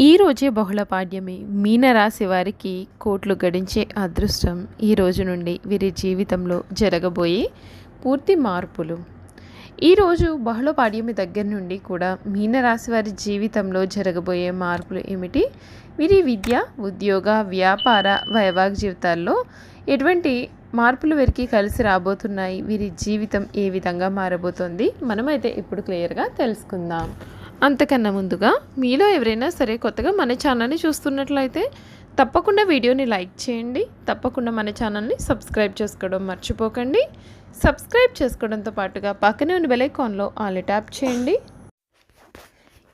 ఈరోజే బహుళ పాడ్యమి. మీనరాశి వారికి కోట్లు గడించే అదృష్టం ఈ రోజు నుండి వీరి జీవితంలో జరగబోయే పూర్తి మార్పులు. ఈరోజు బహుళ పాడ్యమి దగ్గర నుండి కూడా మీనరాశి వారి జీవితంలో జరగబోయే మార్పులు ఏమిటి? వీరి విద్య ఉద్యోగ వ్యాపార వైవాహిక జీవితాల్లో ఎటువంటి మార్పులు వీరికి కలిసి రాబోతున్నాయి? వీరి జీవితం ఏ విధంగా మారబోతోంది? మనమైతే ఇప్పుడు క్లియర్గా తెలుసుకుందాం. అంతకన్నా ముందుగా మీలో ఎవరైనా సరే కొత్తగా మన ఛానల్ని చూస్తున్నట్లయితే తప్పకుండా వీడియోని లైక్ చేయండి. తప్పకుండా మన ఛానల్ని సబ్స్క్రైబ్ చేసుకోవడం మర్చిపోకండి. సబ్స్క్రైబ్ చేసుకోవడంతో పాటుగా పక్కనే ఉన్న బెలైకాన్లో ఆల్ ట్యాప్ చేయండి.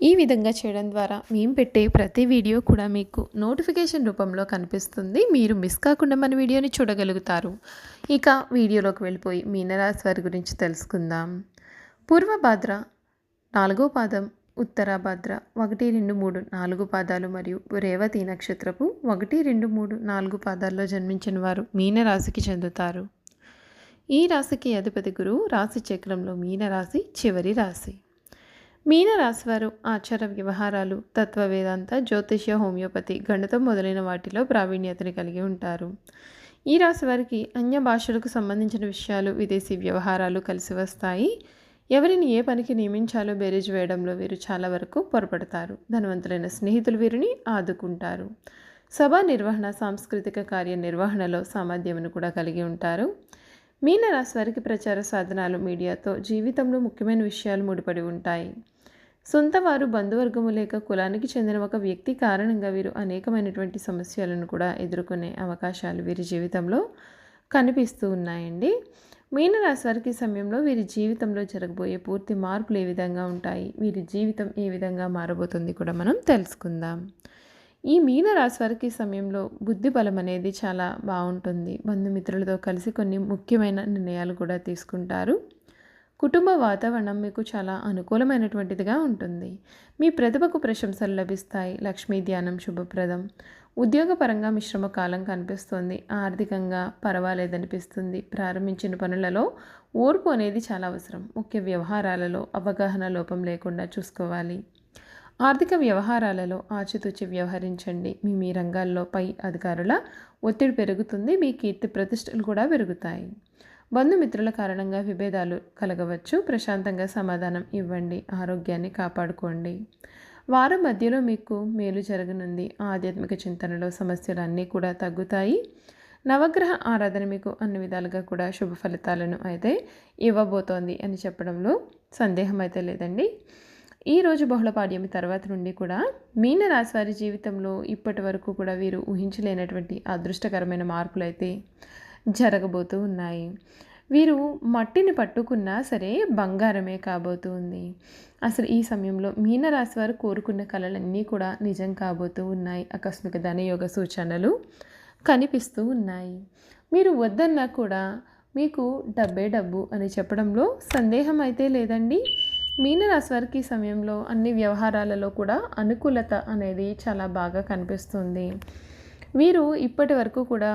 ఈ విధంగా చేయడం ద్వారా మేము పెట్టే ప్రతి వీడియో కూడా మీకు నోటిఫికేషన్ రూపంలో కనిపిస్తుంది. మీరు మిస్ కాకుండా మన వీడియోని చూడగలుగుతారు. ఇక వీడియోలోకి వెళ్ళిపోయి మీనరాశి వారి గురించి తెలుసుకుందాం. పూర్వభాద్ర నాలుగో పాదం ఉత్తరాభద్ర ఒకటి రెండు మూడు నాలుగు పాదాలు మరియు రేవతి నక్షత్రపు ఒకటి రెండు మూడు నాలుగు పాదాల్లో జన్మించిన వారు మీనరాశికి చెందుతారు. ఈ రాశికి అధిపతి గురువు రాశి చక్రంలో మీనరాశి చివరి రాశి. మీనరాశి వారు ఆచార వ్యవహారాలు తత్వ వేదాంత జ్యోతిష్య హోమియోపతి గణితం మొదలైన వాటిలో ప్రావీణ్యతని కలిగి ఉంటారు. ఈ రాశి వారికి అన్య భాషలకు సంబంధించిన విషయాలు విదేశీ వ్యవహారాలు కలిసి వస్తాయి. ఎవరిని ఏ పనికి నియమించాలో బేరేజ్ వేయడంలో వీరు చాలా వరకు పొరపడతారు. ధనవంతులైన స్నేహితులు వీరిని ఆదుకుంటారు. సభా నిర్వహణ సాంస్కృతిక కార్య నిర్వహణలో సామర్థ్యమును కూడా కలిగి ఉంటారు. మీనరాశి వారికి ప్రచార సాధనాలు మీడియాతో జీవితంలో ముఖ్యమైన విషయాలు ముడిపడి ఉంటాయి. సొంత వారు బంధువర్గము లేక కులానికి చెందిన ఒక వ్యక్తి కారణంగా వీరు అనేకమైనటువంటి సమస్యలను కూడా ఎదుర్కొనే అవకాశాలు వీరి జీవితంలో కనిపిస్తూ ఉన్నాయండి. మీనరాశి వారికి సమయంలో వీరి జీవితంలో జరగబోయే పూర్తి మార్పులు ఏ విధంగా ఉంటాయి? వీరి జీవితం ఏ విధంగా మారబోతుంది కూడా మనం తెలుసుకుందాం. ఈ మీనరాశి వారికి సమయంలో బుద్ధి బలం అనేది చాలా బాగుంటుంది. బంధుమిత్రులతో కలిసి కొన్ని ముఖ్యమైన నిర్ణయాలు కూడా తీసుకుంటారు. కుటుంబ వాతావరణం మీకు చాలా అనుకూలమైనటువంటిదిగా ఉంటుంది. మీ ప్రతిభకు ప్రశంసలు లభిస్తాయి. లక్ష్మీ ధ్యానం శుభప్రదం. ఉద్యోగపరంగా మిశ్రమ కాలం కనిపిస్తుంది. ఆర్థికంగా పర్వాలేదనిపిస్తుంది. ప్రారంభించిన పనులలో ఓర్పు అనేది చాలా అవసరం. ముఖ్య వ్యవహారాలలో అవగాహన లోపం లేకుండా చూసుకోవాలి. ఆర్థిక వ్యవహారాలలో ఆచితూచి వ్యవహరించండి. మీ మీ రంగాల్లో పై అధికారుల ఒత్తిడి పెరుగుతుంది. మీ కీర్తి ప్రతిష్టలు కూడా పెరుగుతాయి. బంధుమిత్రుల కారణంగా విభేదాలు కలగవచ్చు. ప్రశాంతంగా సమాధానం ఇవ్వండి. ఆరోగ్యాన్ని కాపాడుకోండి. వారం మధ్యలో మీకు మేలు జరగనుంది. ఆధ్యాత్మిక చింతనలో సమస్యలు అన్నీ కూడా తగ్గుతాయి. నవగ్రహ ఆరాధన మీకు అన్ని విధాలుగా కూడా శుభ ఫలితాలను అయితే ఇవ్వబోతోంది అని చెప్పడంలో సందేహం అయితే లేదండి. ఈరోజు బహుళ పాడ్యమి తర్వాత నుండి కూడా మీనరాశి వారి జీవితంలో ఇప్పటి వరకు కూడా వీరు ఊహించలేనటువంటి అదృష్టకరమైన మార్పులు అయితే జరగబోతూ ఉన్నాయి. వీరు మట్టిని పట్టుకున్నా సరే బంగారమే కాబోతూ ఉంది అసలు ఈ సమయంలో మీనరాశి వారు కోరుకున్న కళలన్నీ కూడా నిజం కాబోతూ ఉన్నాయి. ఆకస్మిక ధనయోగ సూచనలు కనిపిస్తూ ఉన్నాయి. మీరు వద్దన్నా కూడా మీకు డబ్బే డబ్బు అని చెప్పడంలో సందేహం అయితే లేదండి. మీనరాశి వారికి ఈ సమయంలో అన్ని వ్యవహారాలలో కూడా అనుకూలత అనేది చాలా బాగా కనిపిస్తుంది. వీరు ఇప్పటి వరకు కూడా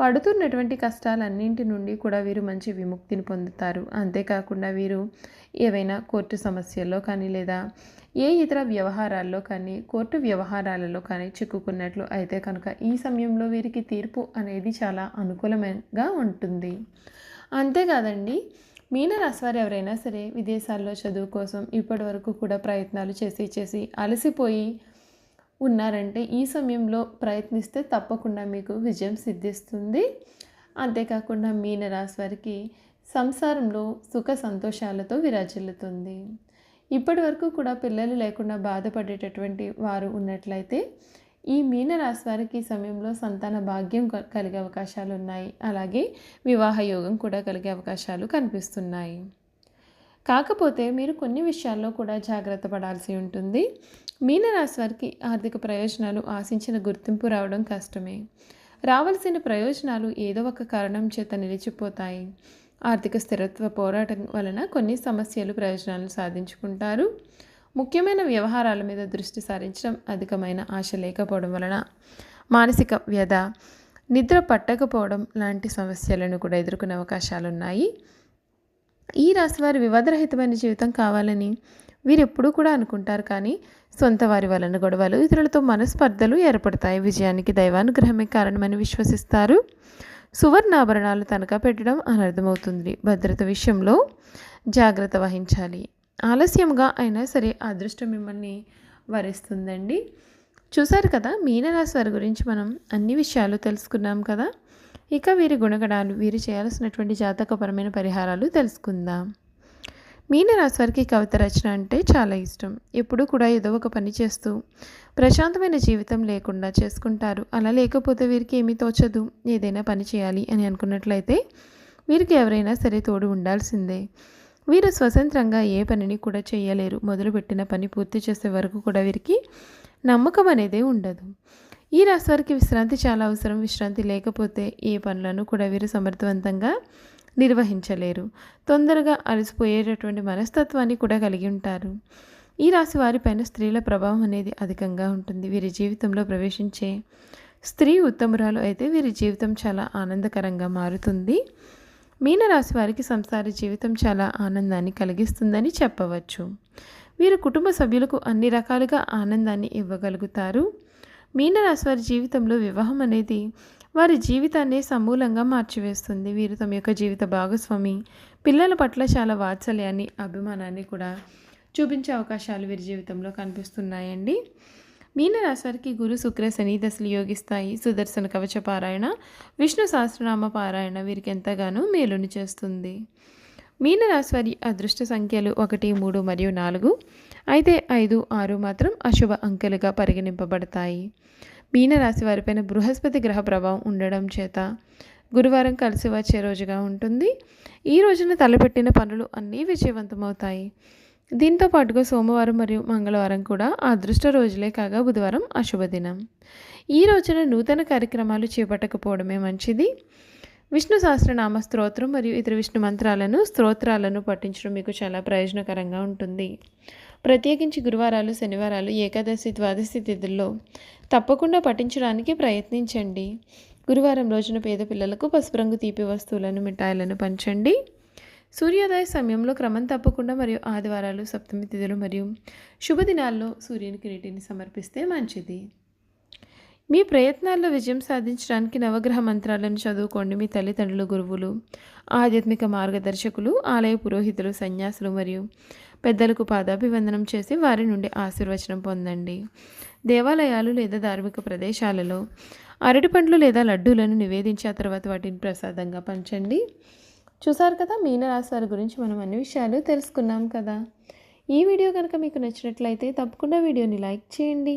పడుతున్నటువంటి కష్టాలన్నింటి నుండి కూడా వీరు మంచి విముక్తిని పొందుతారు. అంతేకాకుండా వీరు ఏవైనా కోర్టు సమస్యల్లో కానీ లేదా ఏ ఇతర వ్యవహారాల్లో కానీ కోర్టు వ్యవహారాలలో కానీ చిక్కుకున్నట్లు అయితే కనుక ఈ సమయంలో వీరికి తీర్పు అనేది చాలా అనుకూలంగా ఉంటుంది. అంతేకాదండి మీనరాశివారు ఎవరైనా సరే విదేశాల్లో చదువు కోసం ఇప్పటి వరకు కూడా ప్రయత్నాలు చేసి చేసి అలసిపోయి ఉన్నారంటే ఈ సమయంలో ప్రయత్నిస్తే తప్పకుండా మీకు విజయం సిద్ధిస్తుంది. అంతేకాకుండా మీనరాశి వారికి సంసారంలో సుఖ సంతోషాలతో విరాజిల్లుతుంది. ఇప్పటి వరకు కూడా పిల్లలు లేకుండా బాధపడేటటువంటి వారు ఉన్నట్లయితే ఈ మీనరాశి వారికి సమయంలో సంతాన భాగ్యం కలిగే అవకాశాలు ఉన్నాయి. అలాగే వివాహ యోగం కూడా కలిగే అవకాశాలు కనిపిస్తున్నాయి. కాకపోతే మీరు కొన్ని విషయాల్లో కూడా జాగ్రత్త పడాల్సి ఉంటుంది. మీనరాశి వారికి ఆర్థిక ప్రయోజనాలు ఆశించిన గుర్తింపు రావడం కష్టమే. రావాల్సిన ప్రయోజనాలు ఏదో ఒక కారణం చేత నిలిచిపోతాయి. ఆర్థిక స్థిరత్వ పోరాటం వలన కొన్ని సమస్యలు ప్రయోజనాలను సాధించుకుంటారు. ముఖ్యమైన వ్యవహారాల మీద దృష్టి సారించడం అధికమైన ఆశ లేకపోవడం వలన మానసిక వ్యధ నిద్ర పట్టకపోవడం లాంటి సమస్యలను కూడా ఎదుర్కొనే అవకాశాలు ఉన్నాయి ఈ రాశివారి వివాదరహితమైన జీవితం కావాలని వీరు ఎప్పుడూ కూడా అనుకుంటారు కానీ సొంత వారి వలన గొడవలు ఇతరులతో మనస్పర్ధలు ఏర్పడతాయి. విజయానికి దైవానుగ్రహమే కారణమని విశ్వసిస్తారు. సువర్ణాభరణాలు తనఖా పెట్టడం అనర్థమవుతుంది. భద్రత విషయంలో జాగ్రత్త వహించాలి. ఆలస్యంగా అయినా సరే అదృష్టం మిమ్మల్ని వరిస్తుందండి. చూసారు కదా మీనరాశి వారి గురించి మనం అన్ని విషయాలు తెలుసుకున్నాం కదా? ఇక వీరి గుణగణాలు వీరు చేయాల్సినటువంటి జాతకపరమైన పరిహారాలు తెలుసుకుందాం. మీనరాశి వారికి కవిత రచన అంటే చాలా ఇష్టం. ఎప్పుడూ కూడా ఏదో ఒక పని చేస్తూ ప్రశాంతమైన జీవితం లేకుండా చేసుకుంటారు. అలా లేకపోతే వీరికి ఏమీ తోచదు. ఏదైనా పని చేయాలి అని అనుకున్నట్లయితే వీరికి ఎవరైనా సరే తోడు ఉండాల్సిందే. వీరు స్వతంత్రంగా ఏ పనిని కూడా చేయలేరు. మొదలుపెట్టిన పని పూర్తి చేసే వరకు కూడా వీరికి నమ్మకం అనేది ఉండదు. ఈ రాశి వారికి విశ్రాంతి చాలా అవసరం. విశ్రాంతి లేకపోతే ఏ పనులను కూడా వీరు సమర్థవంతంగా నిర్వహించలేరు. తొందరగా అలసిపోయేటటువంటి మనస్తత్వాన్ని కూడా కలిగి ఉంటారు. ఈ రాశి వారిపైన స్త్రీల ప్రభావం అనేది అధికంగా ఉంటుంది. వీరి జీవితంలో ప్రవేశించే స్త్రీ ఉత్తమురాలు అయితే వీరి జీవితం చాలా ఆనందకరంగా మారుతుంది. మీనరాశి వారికి సంసార జీవితం చాలా ఆనందాన్ని కలిగిస్తుందని చెప్పవచ్చు. వీరు కుటుంబ సభ్యులకు అన్ని రకాలుగా ఆనందాన్ని ఇవ్వగలుగుతారు. మీనరాశి వారి జీవితంలో వివాహం అనేది వారి జీవితాన్ని సమూలంగా మార్చివేస్తుంది. వీరు తమ యొక్క జీవిత భాగస్వామి పిల్లల పట్ల చాలా వాత్సల్యాన్ని అభిమానాన్ని కూడా చూపించే అవకాశాలు వీరి జీవితంలో కనిపిస్తున్నాయండి. మీనరాశి వారికి గురు శుక్ర శని దశలు యోగిస్తాయి సుదర్శన కవచ పారాయణ విష్ణు సహస్రనామ పారాయణ వీరికి ఎంతగానో మేలుని చేస్తుంది. మీనరాశి వారి అదృష్ట సంఖ్యలు ఒకటి మూడు మరియు నాలుగు. అయితే ఐదు ఆరు మాత్రం అశుభ అంకెలుగా పరిగణింపబడతాయి. మీనరాశి వారిపైన బృహస్పతి గ్రహ ప్రభావం ఉండడం చేత గురువారం కలిసి వచ్చే రోజుగా ఉంటుంది. ఈ రోజున తలపెట్టిన పనులు అన్నీ విజయవంతమవుతాయి. దీంతో పాటుగా సోమవారం మరియు మంగళవారం కూడా అదృష్ట రోజులే కాగా బుధవారం అశుభదినం ఈ రోజున నూతన కార్యక్రమాలు చేపట్టకపోవడమే మంచిది. విష్ణు సహస్రనామ స్తోత్రం మరియు ఇతర విష్ణు మంత్రాలను స్తోత్రాలను పఠించడం మీకు చాలా ప్రయోజనకరంగా ఉంటుంది. ప్రత్యేకించి గురువారాలు శనివారాలు ఏకాదశి ద్వాదశి తిథుల్లో తప్పకుండా పఠించడానికి ప్రయత్నించండి. గురువారం రోజున పేద పిల్లలకు పసుపు రంగు తీపి వస్తువులను మిఠాయిలను పంచండి. సూర్యోదయ సమయంలో క్రమం తప్పకుండా మరియు ఆదివారాలు సప్తమి తిథులు మరియు శుభదినాల్లో సూర్యునికి నీటిని సమర్పిస్తే మంచిది. మీ ప్రయత్నాల్లో విజయం సాధించడానికి నవగ్రహ మంత్రాలను చదువుకోండి. మీ తల్లిదండ్రులు గురువులు ఆధ్యాత్మిక మార్గదర్శకులు ఆలయ పురోహితులు సన్యాసులు మరియు పెద్దలకు పాదాభివందనం చేసి వారి నుండి ఆశీర్వచనం పొందండి. దేవాలయాలు లేదా ధార్మిక ప్రదేశాలలో అరటిపండ్లు లేదా లడ్డూలను నివేదించి ఆ తర్వాత వాటిని ప్రసాదంగా పంచండి. చూసారు కదా మీనరాశి వారి గురించి మనం అన్ని విషయాలు తెలుసుకున్నాం కదా. ఈ వీడియో కనుక మీకు నచ్చినట్లయితే తప్పకుండా వీడియోని లైక్ చేయండి.